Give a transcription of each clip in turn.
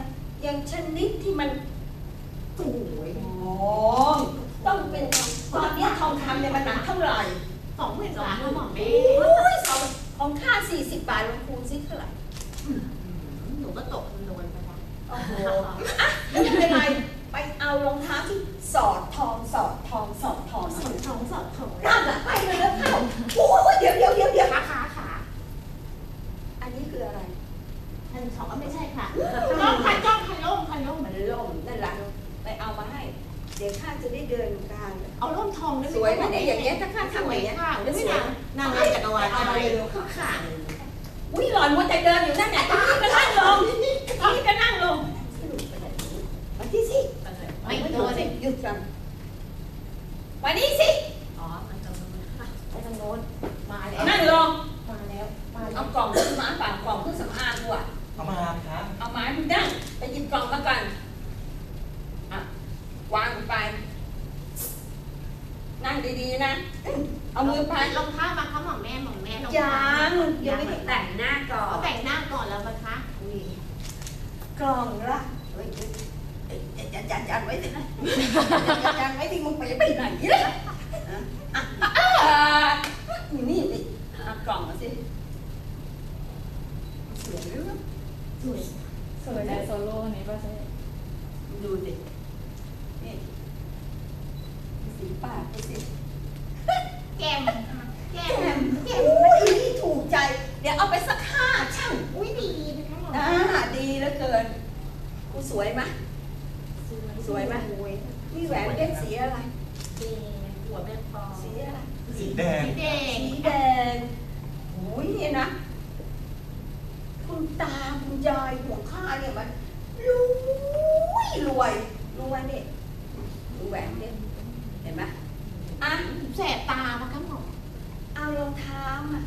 นะยังชนิดที่มันสวยงามต้องเป็นตอนนี้ทองคำเนี่ยมันหนักเท่าไหร่สองหมื่นสามหมอแม่โอ้ยสองของค่าสี่สิบบาทลองคูณซิเท่าไหร่หนูก็ตกคำนวณไปแล้วโอ้โหอะไม่เป็นไรไปเอารองเท้าที่สอดทองสอดทองสอดทองสองสองสองสองนั่นแหละไปเลยแล้วเข้าโอ้ยเดี๋ยวเดี๋ยวเดี๋ยวเดี๋ยวขาขาขาอันนี้คืออะไรอันสองก็ไม่ใช่ค่ะจ้องคันจ้อง นล่มคันล่มมันล่มนั่นแหละไปเอามาให้ เดี๋ยวข้าจะได้เดินกลางเอาล่มทองได้ไหมสวยไหมเนี่ยอย่างเงี้ยถ้าข้าทำอย่างเงี้ยค่ะได้ไหมนางนางงามจักรวาลเอาอะไรเข้าขาอุ้ยหล่อนมัวแต่เดินอยู่นั่นแหละที่นี่ก็นั่งลงที่นี่ก็นั่งลงมาที่สิไม่ตัวสิหยุดกันมานี่สิอ๋อมันตรงนู้นไปทางโน้นมาแล้วนั่งลงมาแล้วเอากล่องขึ้นมาฝากกล่องเครื่องสำอางกูอะเอามาครับเอาไม้มึงนั่ง ไปหยิบกล่องมาก่อนอะวางไป นั่งดีๆนะ เอามือพายรองเท้ามาค่ะหมอแม่หมอแม่รองยัเท้างยังไม่ได้แต่งหน้าก่อเขานแต่งหน้าก่อนแล้วนะคะอุ้ยกล่องละเฮ้ยเอ้ยเอ้ยยันยันยันไว้สินะยันยันไว้สิมึงไปไปไหนล่ะอะอะอะอยู่นี่สิเอากล่องมาสิสวยหรือเปล่า สวย สวย แต่ นะ โซโล่นี้ป่ะใช่ ดูสินี่สีปากดูสิ แก้มแก้ม แก้ม แก้ม อุ้ยนี่ถูกใจ เดี๋ยวเอาไปสักห้าช่าง อุ้ยดีดีไปทั้งหมด อ่าดีเหลือเกิน กูสวยไหม ส วยไหมสวยนี่แหวนเพชรสีอะไรดีหัวแม่ปอสีอะไรสีแแดงสีแดงสีแดงโอ้ยเนี่ยนะ คุณตาคุณยายหัวข้าเนี่ยมันรวยรวยรวยเนี่ยดูแหวนเนี่ยเห็นไหมอะแสบตาปะคะหมอเอารองเท้ามา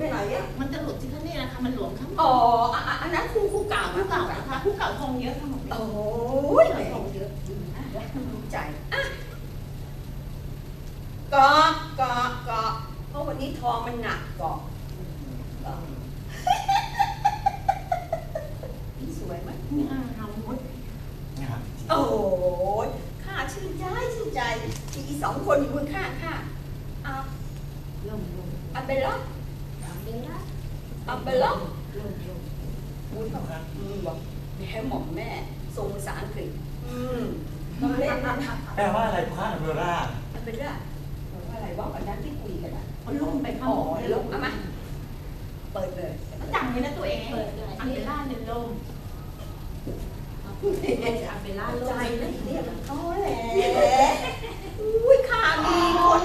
ไปไหนอะมันจะหลุดที่ท่านนี่นะคะมันหลวมข้างหมอ๋อออะอะอันนั้นคู่คู่เก่าผู้นะเก่านะคะผู้เก่าทองเยอะค่ะหมอแม่โอ้ผู้ยเก่าทองเยอะอะแล้วรู้ใจอะเกาะเกาะเกาะเพราะวันนี้ทองมันหนักเกาะเกาะนี่สวยไหมนี่อาหามดงามจริงโอ้ยข้าชื่นใจชื่นใจมีอีสองคนอยู่บนข้างข้าเอาลงลงเอาไปล็อกเอาไปละ แล้ววุ้นบอกบอกแม่หมอแม่ทรงภาษาอังกฤษอืมต้องเล่นนะแปลว่าอะไรพระอัมเบร่าอันเบร่องว่าอะไรว่าวันนั้นที่คุยกันอะลุ่มไปข้างบนลงเอามาเปิดเลยจังเลยนะตัวเองเปิดเลยอัมเบร่าหนึ่งลมอัมเบร่าลมใจนะเนี่ยมันก็แหละอุ้ยขามีคน